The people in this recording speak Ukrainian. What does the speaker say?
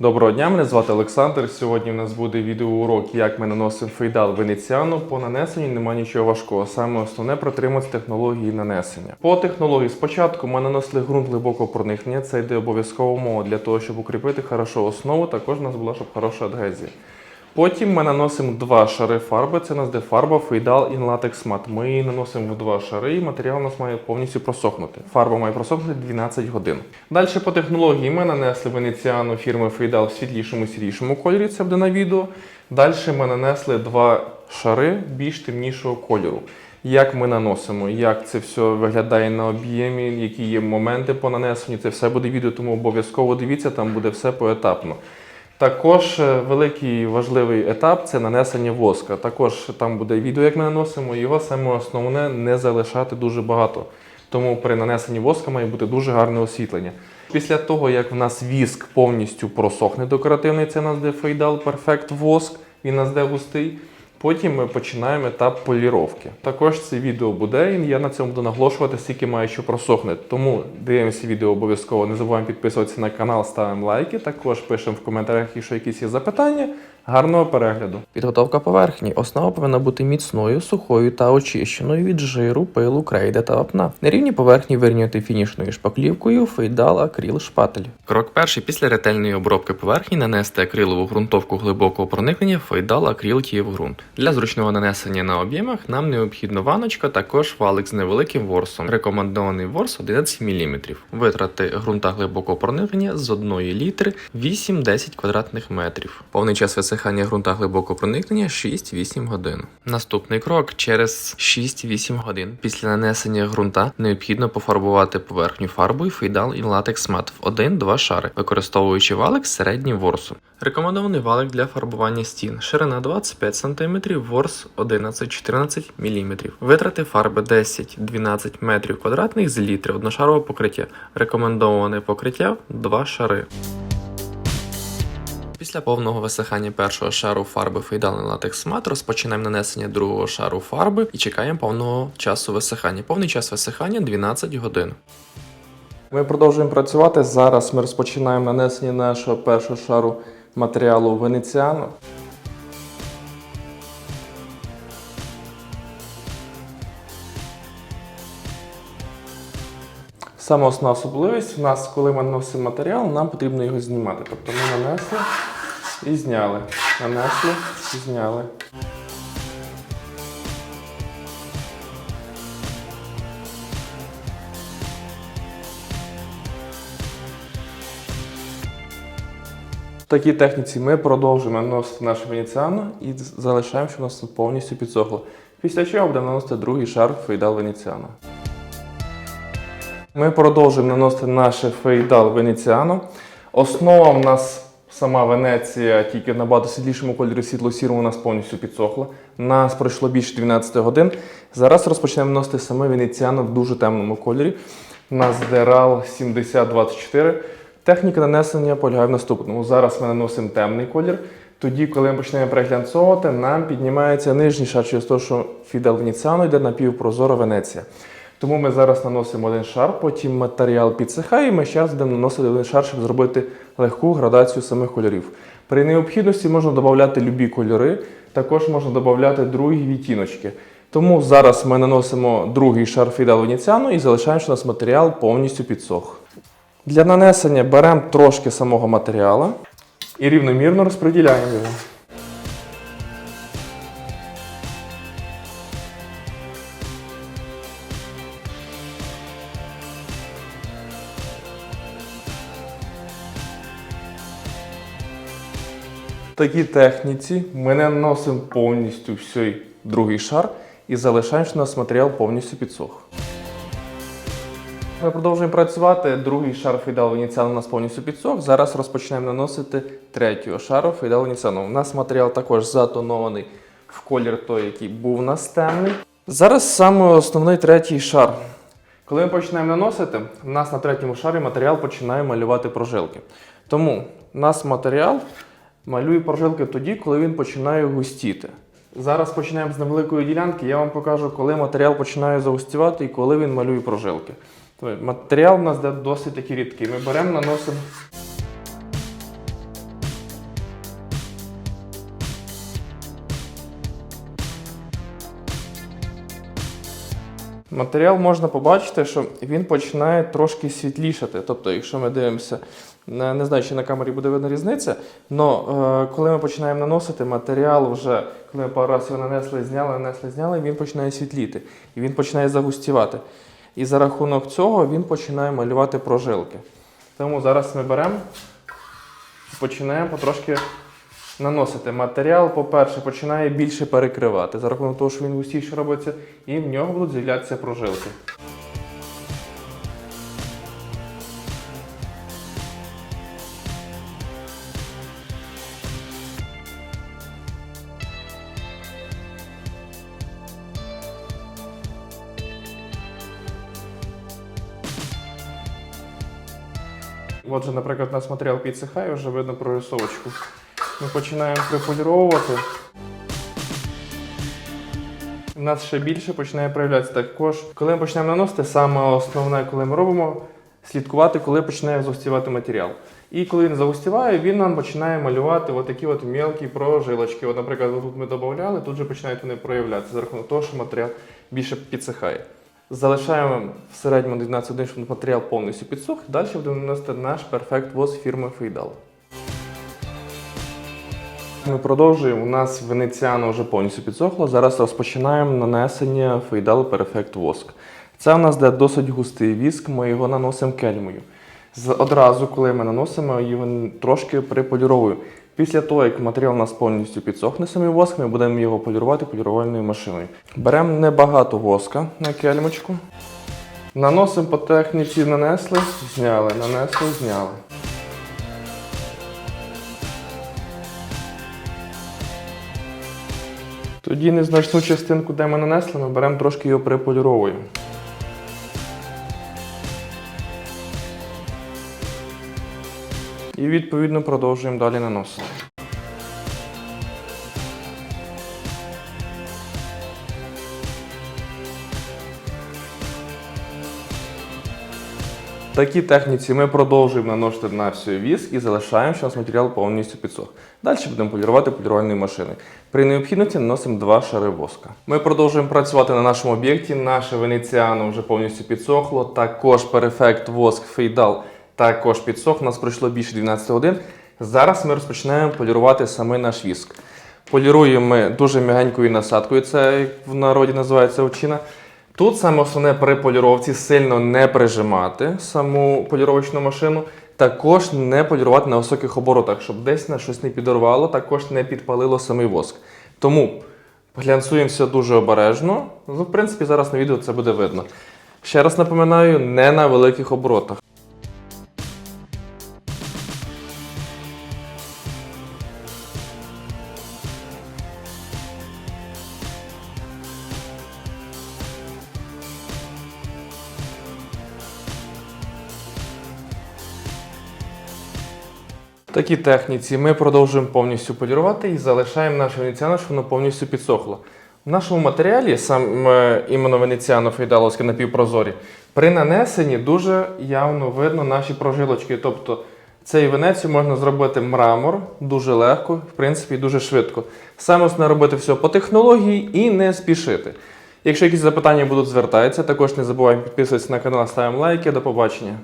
Доброго дня, мене звати Олександр. Сьогодні в нас буде відеоурок, як ми наносимо фейдал венеціану. По нанесенню немає нічого важкого. Саме основне протримати технології нанесення. По технології спочатку ми нанесли ґрунт глибокого проникнення. Це йде обов'язково мова для того, щоб укріпити хорошо основу. Також у нас була щоб хороша адгезія. Потім ми наносимо два шари фарби. Це у нас де фарба Фейдал in Latex Matte. Ми її наносимо в два шари, і матеріал у нас має повністю просохнути. Фарба має просохнути 12 годин. Далі по технології ми нанесли венеціану фірми Фейдал в світлішому сірішому кольорі. Це буде на відео. Далі ми нанесли два шари більш темнішого кольору. Як ми наносимо, як це все виглядає на об'ємі, які є моменти по нанесенню, це все буде відео, тому обов'язково дивіться, там буде все поетапно. Також е, великий важливий етап це нанесення воска. Також там буде відео, як ми наносимо. Його саме основне не залишати дуже багато. Тому при нанесенні воска має бути дуже гарне освітлення. Після того, як в нас віск повністю просохне декоративний, це у нас де фейдал перфект воск, він нас де густий. Потім ми починаємо етап поліровки. Також це відео буде, і я на цьому буду наголошувати, скільки має що просохне. Тому дивимося відео обов'язково. Не забуваємо підписуватися на канал, ставимо лайки. Також пишемо в коментарях, якщо якісь є запитання. Гарного перегляду. Підготовка поверхні. Основа повинна бути міцною, сухою та очищеною від жиру, пилу, крейди та вапна. На рівні поверхні вирівняти фінішною шпаклівкою, фейдал, акрил, шпатель. Крок перший. Після ретельної обробки поверхні нанести акрилову ґрунтовку глибокого проникнення, фейдал, акрил, ґрунт. Для зручного нанесення на об'ємах нам необхідно ваночка, також валик з невеликим ворсом. Рекомендований ворс 11 мм. Витрати ґрунта глибокого проникнення з 1 літри 8-10 квадратних метрів. Повний час висихання ґрунта глибокого проникнення 6-8 годин. Наступний крок через 6-8 годин після нанесення ґрунта необхідно пофарбувати поверхню фарбою фейдал і латекс мат в 1-2 шари, використовуючи валик з ворсом. Рекомендований валик для фарбування стін. Ширина 25 см, ворс 11-14 мм. Витрати фарби 10-12 метрів квадратних з літри одношарове покриття. Рекомендоване покриття 2 шари. Після повного висихання першого шару фарби фейдал латекс мат розпочинаємо нанесення другого шару фарби і чекаємо повного часу висихання. Повний час висихання 12 годин. Ми продовжуємо працювати. Зараз ми розпочинаємо нанесення нашого першого шару матеріалу венеціану. Саме основна особливість в нас, коли ми наносимо матеріал, нам потрібно його знімати. Тобто ми нанесли і зняли. Нанесли і зняли. В такій техніці ми продовжуємо наносити нашу венеціану і залишаємо, щоб у нас тут повністю підсохло. Після чого будемо наносити другий шар фейдал венеціану. Ми продовжуємо наносити наше фейдал венеціану. Основа в нас сама Венеція, тільки набагато світлішому кольорі світло-сірому у нас повністю підсохла. Нас пройшло більше 12 годин. Зараз розпочнемо наносити саме венеціану в дуже темному кольорі. У нас дерал 7024. Техніка нанесення полягає в наступному. Зараз ми наносимо темний колір. Тоді, коли ми почнемо переглянцовувати, нам піднімається нижній шар через те, що фідел венеціану йде напівпрозора Венеція. Тому ми зараз наносимо один шар, потім матеріал підсихає, і ми ще раз будемо наносити один шар, щоб зробити легку градацію самих кольорів. При необхідності можна додати любі кольори, також можна додати другі відтіночки. Тому зараз ми наносимо другий шар фідал венеціану і залишаємо, що у нас матеріал повністю підсох. Для нанесення беремо трошки самого матеріалу і рівномірно розподіляємо його. Такій техніці ми не наносимо повністю всій другий шар і залишаємо, що у нас матеріал повністю підсох. Ми продовжуємо працювати. Другий шар фейдал венеціану у нас повністю підсох. Зараз розпочнемо наносити третього шару фейдал венеціану. У нас матеріал також затонований в колір той, який був у нас. Зараз саме основний третій шар. Коли ми починаємо наносити, у нас на третьому шарі матеріал починає малювати прожилки. Тому у нас матеріал Малюю прожилки тоді, коли він починає густіти. Зараз починаємо з невеликої ділянки. Я вам покажу, коли матеріал починає загустівати і коли він малює прожилки. Тобто матеріал у нас досить такий рідкий. Ми беремо, наносимо. Матеріал можна побачити, що він починає трошки світлішати. Тобто, якщо ми дивимося не, знаю, чи на камері буде видно різниця, але коли ми починаємо наносити матеріал, вже коли ми пару разів його нанесли, зняли, нанесли, зняли, він починає світліти і він починає загустівати. І за рахунок цього він починає малювати прожилки. Тому зараз ми беремо і починаємо потрошки наносити. Матеріал, по-перше, починає більше перекривати за рахунок того, що він густіше робиться, і в нього будуть з'являтися прожилки. Отже, наприклад, у нас матеріал підсихає, вже видно прорисовочку. Ми починаємо приполіровувати. У нас ще більше починає проявлятися також. Коли ми почнемо наносити, саме основне, коли ми робимо, слідкувати, коли починає загустівати матеріал. І коли він загустіває, він нам починає малювати отакі от мелкі прожилочки. От, наприклад, тут ми додавали, тут же починають вони проявлятися за рахунок того, що матеріал більше підсихає. Залишаємо в середньому 12 годин, щоб матеріал повністю підсох. Далі будемо наносити наш Perfect Wash фірми Feidal. Ми продовжуємо. У нас венеціано вже повністю підсохло. Зараз розпочинаємо нанесення Feidal Perfect Воск. Це у нас де досить густий віск, ми його наносимо кельмою. З- Одразу, коли ми наносимо, його трошки приполіровуємо. Після того, як матеріал у нас повністю підсохне самий воск, ми будемо його полірувати полірувальною машиною. Беремо небагато воска на кельмочку. Наносимо по техніці, нанесли, зняли, нанесли, зняли. Тоді незначну частинку, де ми нанесли, ми беремо трошки його приполіровуємо. І відповідно продовжуємо далі наносити. В такій техніці ми продовжуємо наносити на всю віск і залишаємо, що у нас матеріал повністю підсох. Далі будемо полірувати полірувальною машиною. При необхідності наносимо два шари воска. Ми продовжуємо працювати на нашому об'єкті. Наше венеціано вже повністю підсохло. Також перефект воск фейдал також підсох. У нас пройшло більше 12 годин. Зараз ми розпочинаємо полірувати саме наш віск. Поліруємо ми дуже м'ягенькою насадкою, це як в народі називається овчина. Тут саме основне при поліровці сильно не прижимати саму поліровочну машину, також не полірувати на високих оборотах, щоб десь на щось не підорвало, також не підпалило самий воск. Тому глянцуємося дуже обережно. Ну, в принципі, зараз на відео це буде видно. Ще раз напоминаю, не на великих оборотах. Такій техніці ми продовжуємо повністю полірувати і залишаємо наше венеціано, щоб воно повністю підсохло. В нашому матеріалі, саме іменно венеціано фейдаловське напівпрозорі, при нанесенні дуже явно видно наші прожилочки. Тобто цей венецію можна зробити мрамор дуже легко, в принципі, дуже швидко. Саме основне робити все по технології і не спішити. Якщо якісь запитання будуть звертатися, також не забуваємо підписуватися на канал, ставимо лайки. До побачення.